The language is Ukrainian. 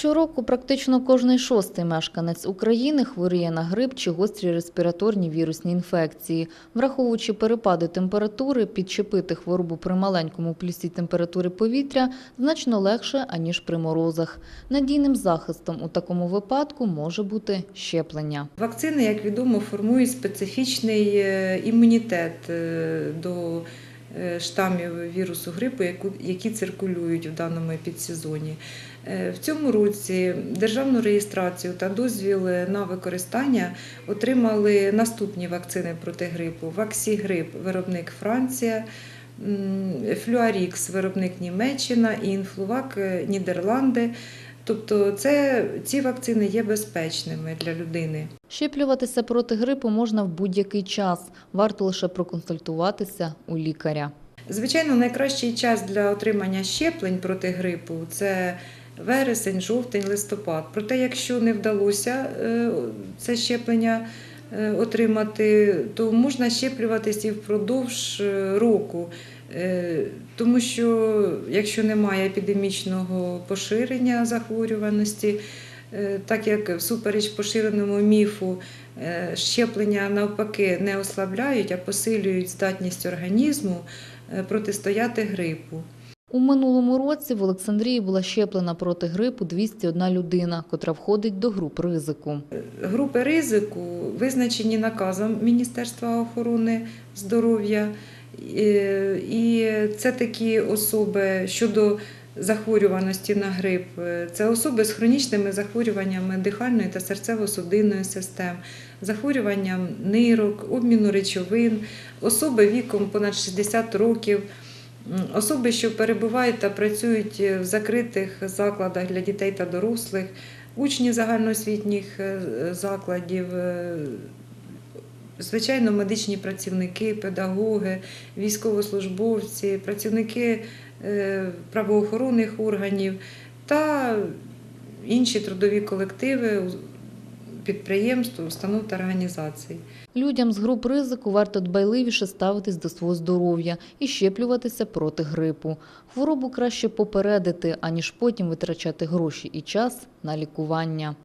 Щороку практично кожний шостий мешканець України хворіє на грип чи гострі респіраторні вірусні інфекції. Враховуючи перепади температури, підчепити хворобу при маленькому плюсі температури повітря значно легше, аніж при морозах. Надійним захистом у такому випадку може бути щеплення. Вакцини, як відомо, формують специфічний е, імунітет е, до штамів вірусу грипу, які циркулюють в даному підсезоні. Е, В цьому році державну реєстрацію та дозвіл на використання отримали наступні вакцини проти грипу: Ваксігрип, виробник Франція. Флюарікс, виробник Німеччина і Інфлувак е, Нідерланди. Тобто це, ці вакцини є безпечними для людини. Щеплюватися проти грипу можна в будь-який час. Варто лише проконсультуватися у лікаря. Звичайно, найкращий час для отримання щеплень проти грипу це вересень, жовтень, листопад. Проте, якщо не вдалося е, це щеплення отримати, то можна щеплюватись і впродовж е, року. Е, Тому що якщо немає епідемічного поширення захворюваності, е, так як всупереч поширеному міфу, е, щеплення навпаки не ослабляють, а посилюють здатність організму е, протистояти грипу. У минулому році в Олександрії була щеплена проти грипу 201 людина, котра входить до груп ризику. Групи ризику визначені наказом Міністерства охорони здоров'я, і це такі особи щодо захворюваності на грип. Це особи з хронічними захворюваннями дихальної та серцево-судинної систем, захворюванням нирок, обміну речовин, особи віком понад 60 років. Особи, що перебувають та працюють в закритих закладах для дітей та дорослих, учні загальноосвітніх е, закладів, е, звичайно, медичні працівники, педагоги, військовослужбовці, працівники е, правоохоронних органів та інші трудові колективи, підприємств, установ та організацій. Людям з груп ризику варто дбайливіше ставитись до свого здоров'я і щеплюватися проти грипу. Хворобу краще попередити, аніж потім витрачати гроші і час на лікування.